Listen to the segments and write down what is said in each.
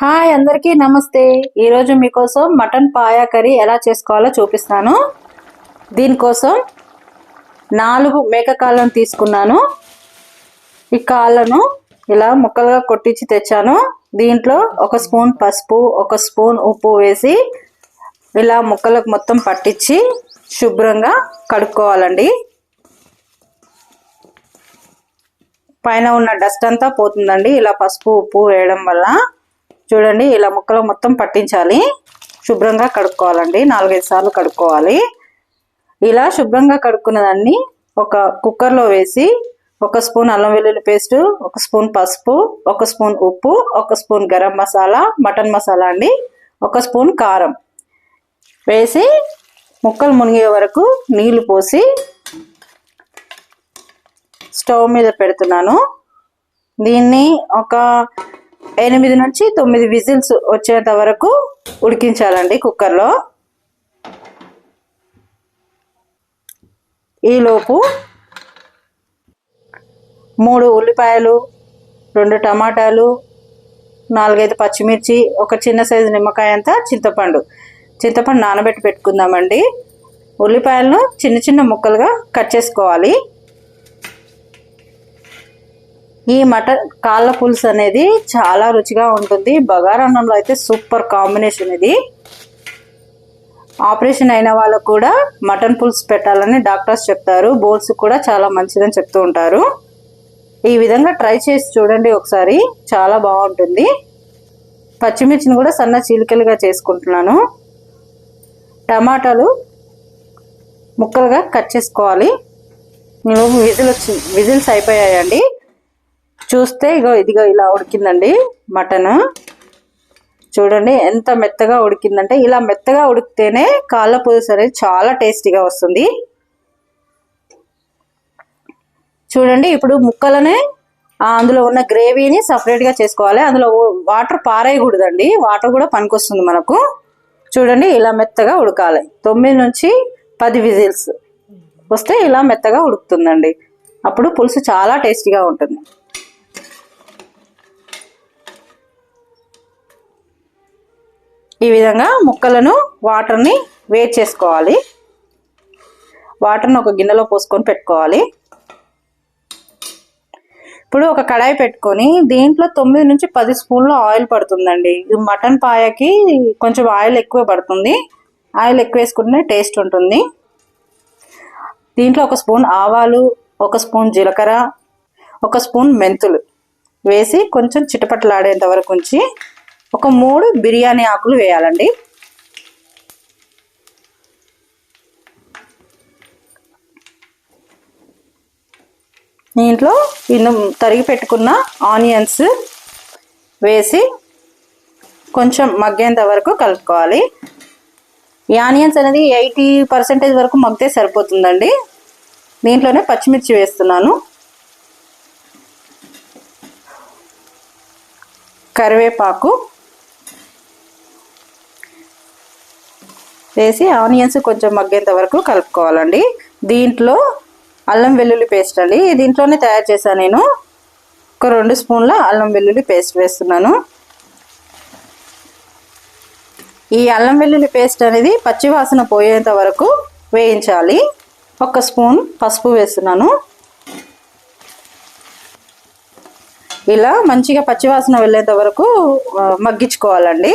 Hi అందరికీ నమస్తే. ఈరోజు మీకోసం మటన్ పాయా కర్రీ ఎలా చేసుకోవాలో చూపిస్తాను. దీనికోసం నాలుగు మేక కాళ్ళను తీసుకున్నాను. ఈ కాళ్ళను ఇలా ముక్కలుగా కొట్టించి తెచ్చాను. దీంట్లో ఒక స్పూన్ పసుపు ఒక స్పూన్ ఉప్పు వేసి ఇలా ముక్కలకు మొత్తం పట్టించి శుభ్రంగా కడుక్కోవాలండి. పైన ఉన్న డస్ట్ అంతా పోతుందండి. ఇలా పసుపు ఉప్పు వేయడం వల్ల చూడండి ఇలా ముక్కలు మొత్తం పట్టించాలి. శుభ్రంగా కడుక్కోవాలండి. నాలుగైదు సార్లు కడుక్కోవాలి. ఇలా శుభ్రంగా కడుక్కున్న దాన్ని ఒక కుక్కర్లో వేసి ఒక స్పూన్ అల్లం వెల్లుల్లి పేస్ట్ ఒక స్పూన్ పసుపు ఒక స్పూన్ ఉప్పు ఒక స్పూన్ గరం మసాలా మటన్ మసాలా అండి ఒక స్పూన్ కారం వేసి ముక్కలు మునిగే వరకు నీళ్ళు పోసి స్టవ్ మీద పెడుతున్నాను. దీన్ని ఒక ఎనిమిది నుంచి తొమ్మిది విజిల్స్ వచ్చేంత వరకు ఉడికించాలండి కుక్కర్లో. ఈలోపు మూడు ఉల్లిపాయలు రెండు టమాటాలు నాలుగైదు పచ్చిమిర్చి ఒక చిన్న సైజు నిమ్మకాయ అంతా చింతపండు. చింతపండు నానబెట్టి పెట్టుకుందామండి. ఉల్లిపాయలను చిన్న చిన్న ముక్కలుగా కట్ చేసుకోవాలి. ఈ మటన్ కాళ్ళ పులుసు అనేది చాలా రుచిగా ఉంటుంది. బగారన్నంలో అయితే సూపర్ కాంబినేషన్ ఇది. ఆపరేషన్ అయిన వాళ్ళకు కూడా మటన్ పులుసు పెట్టాలని డాక్టర్స్ చెప్తారు. బోన్స్ కూడా చాలా మంచిదని చెప్తూ ఉంటారు. ఈ విధంగా ట్రై చేసి చూడండి ఒకసారి. చాలా బాగుంటుంది. పచ్చిమిర్చిని కూడా సన్న చీలికలుగా చేసుకుంటున్నాను. టమాటాలు ముక్కలుగా కట్ చేసుకోవాలి. విజిల్ వచ్చి విజిల్స్ అయిపోయాయండి. చూస్తే ఇగో ఇదిగో ఇలా ఉడికిందండి మటన్. చూడండి ఎంత మెత్తగా ఉడికిందంటే ఇలా మెత్తగా ఉడికితేనే కాళ్ళ పులుసు అనేది చాలా టేస్టీగా వస్తుంది. చూడండి ఇప్పుడు ముక్కలనే అందులో ఉన్న గ్రేవీని సపరేట్గా చేసుకోవాలి. అందులో వాటర్ పారేయకూడదండి. వాటర్ కూడా పనికొస్తుంది మనకు. చూడండి ఇలా మెత్తగా ఉడకాలి. తొమ్మిది నుంచి పది విజిల్స్ వస్తే ఇలా మెత్తగా ఉడుకుతుందండి. అప్పుడు పులుసు చాలా టేస్టీగా ఉంటుంది. ఈ విధంగా ముక్కలను వాటర్ని వేట్ చేసుకోవాలి. వాటర్ని ఒక గిన్నెలో పోసుకొని పెట్టుకోవాలి. ఇప్పుడు ఒక కడాయి పెట్టుకొని దీంట్లో తొమ్మిది నుంచి పది స్పూన్లు ఆయిల్ పడుతుందండి. ఇది మటన్ పాయకి కొంచెం ఆయిల్ ఎక్కువ పడుతుంది. ఆయిల్ ఎక్కువ వేసుకుంటే టేస్ట్ ఉంటుంది. దీంట్లో ఒక స్పూన్ ఆవాలు ఒక స్పూన్ జీలకర్ర ఒక స్పూన్ మెంతులు వేసి కొంచెం చిటపట్లాడేంత వరకు ఉంచి ఒక మూడు బిర్యానీ ఆకులు వేయాలండి. దీంట్లో తరిగి పెట్టుకున్న ఆనియన్స్ వేసి కొంచెం మగ్గేంత వరకు కలుపుకోవాలి. ఈ ఆనియన్స్ అనేది ఎయిటీ పర్సెంటేజ్ వరకు మగ్గితే సరిపోతుందండి. దీంట్లోనే పచ్చిమిర్చి వేస్తున్నాను. కరివేపాకు వేసి ఆనియన్స్ కొంచెం మగ్గేంత వరకు కలుపుకోవాలండి. దీంట్లో అల్లం వెల్లుల్లి పేస్ట్ అండి. దీంట్లోనే తయారు చేశాను నేను. ఒక రెండు స్పూన్ల అల్లం వెల్లుల్లి పేస్ట్ వేస్తున్నాను. ఈ అల్లం వెల్లుల్లి పేస్ట్ అనేది పచ్చివాసన పోయేంత వరకు వేయించాలి. ఒక స్పూన్ పసుపు వేస్తున్నాను. ఇలా మంచిగా పచ్చివాసన వెళ్ళేంత వరకు మగ్గించుకోవాలండి.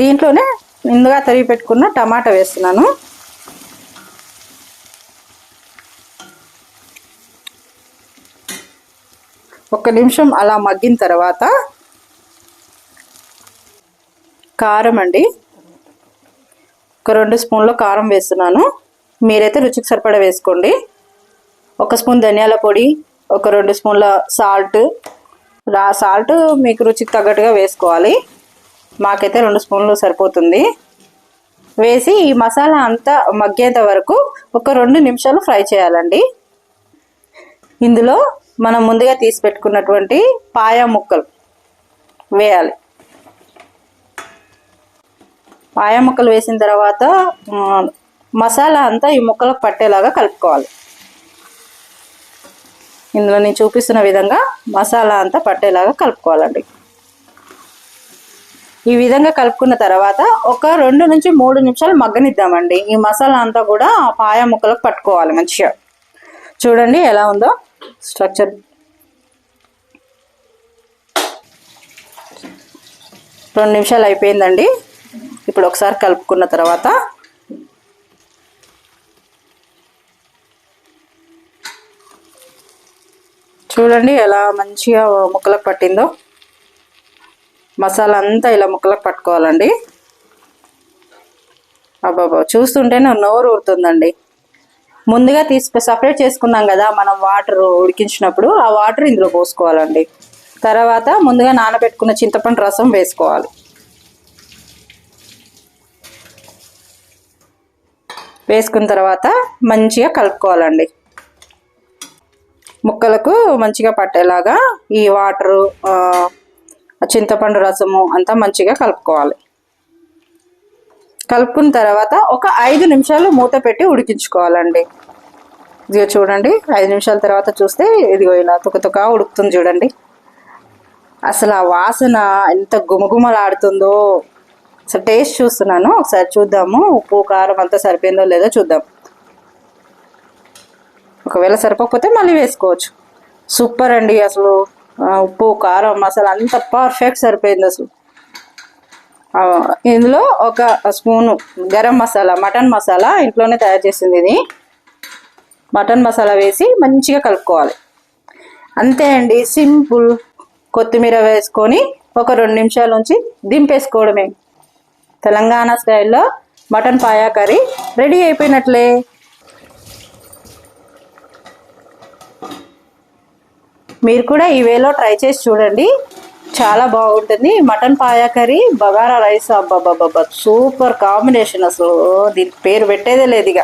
దీంట్లోనే ముందుగా తరిగి పెట్టుకున్న టమాటా వేస్తున్నాను. ఒక నిమిషం అలా మగ్గిన తర్వాత కారం అండి. ఒక రెండు స్పూన్లో కారం వేస్తున్నాను. మీరైతే రుచికి సరిపడా వేసుకోండి. ఒక స్పూన్ ధనియాల పొడి ఒక రెండు స్పూన్ల సాల్ట్. సాల్ట్ మీకు రుచికి తగ్గట్టుగా వేసుకోవాలి. మాకైతే రెండు స్పూన్లు సరిపోతుంది. వేసి ఈ మసాలా అంతా మగ్గేంత వరకు ఒక రెండు నిమిషాలు ఫ్రై చేయాలండి. ఇందులో మనం ముందుగా తీసి పెట్టుకున్నటువంటి పాయా ముక్కలు వేయాలి. పాయా ముక్కలు వేసిన తర్వాత మసాలా అంతా ఈ ముక్కలకు పట్టేలాగా కలుపుకోవాలి. ఇందులో నేను చూపిస్తున్న విధంగా మసాలా అంతా పట్టేలాగా కలుపుకోవాలండి. ఈ విధంగా కలుపుకున్న తర్వాత ఒక రెండు నుంచి మూడు నిమిషాలు మగ్గనిద్దామండి. ఈ మసాలా అంతా కూడా పాయ ముక్కలకు పట్టుకోవాలి మంచిగా. చూడండి ఎలా ఉందో స్ట్రక్చర్. రెండు నిమిషాలు అయిపోయిందండి. ఇప్పుడు ఒకసారి కలుపుకున్న తర్వాత చూడండి ఎలా మంచిగా ముక్కలకు పట్టిందో. మసాలా అంతా ఇలా ముక్కలకు పట్టుకోవాలండి. అబ్బాబా చూస్తుంటేనే నోరు ఊరుతుందండి. ముందుగా తీసి సపరేట్ చేసుకున్నాం కదా మనం వాటర్ ఉడికించినప్పుడు ఆ వాటర్ ఇందులో పోసుకోవాలండి. తర్వాత ముందుగా నానబెట్టుకున్న చింతపండు రసం వేసుకోవాలి. వేసుకున్న తర్వాత మంచిగా కలుపుకోవాలండి. ముక్కలకు మంచిగా పట్టేలాగా ఈ వాటరు చింతపండు రసము అంతా మంచిగా కలుపుకోవాలి. కలుపుకున్న తర్వాత ఒక ఐదు నిమిషాలు మూత పెట్టి ఉడికించుకోవాలండి. ఇదిగో చూడండి ఐదు నిమిషాల తర్వాత చూస్తే ఇదిగో ఇలా తుకతుక ఉడుకుతుంది చూడండి. అసలు ఆ వాసన ఎంత గుమగుమలాడుతుందో. అసలు టేస్ట్ చూస్తున్నాను ఒకసారి చూద్దాము ఉప్పు కారం అంతా సరిపోయిందో లేదో చూద్దాం. ఒకవేళ సరిపోకపోతే మళ్ళీ వేసుకోవచ్చు. సూపర్ అండి అసలు. ఉప్పు కారం మసాలా అంత పర్ఫెక్ట్ సరిపోయింది అసలు. ఇందులో ఒక స్పూను గరం మసాలా మటన్ మసాలా ఇంట్లోనే తయారు చేసింది ఇది. మటన్ మసాలా వేసి మంచిగా కలుపుకోవాలి. అంతే అండి సింపుల్. కొత్తిమీర వేసుకొని ఒక రెండు నిమిషాల నుంచి దింపేసుకోవడమే. తెలంగాణ స్టైల్లో మటన్ పాయా కర్రీ రెడీ అయిపోయినట్లే. మీరు కూడా ఈ వేలో ట్రై చేసి చూడండి. చాలా బాగుంటుంది. Mutton paya curry bagara rice అబ్బాబ్బాబ్బా super combination అసలు. దీనికి పేరు పెట్టేదే లేదు ఇక.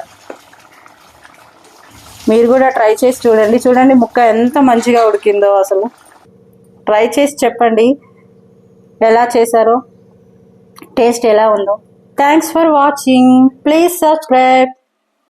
మీరు కూడా ట్రై చేసి చూడండి. చూడండి ముక్క ఎంత మంచిగా ఉడికిందో అసలు. ట్రై చేసి చెప్పండి. ఎలా చేశారో. టేస్ట్ ఎలా ఉందో. Thanks for watching please subscribe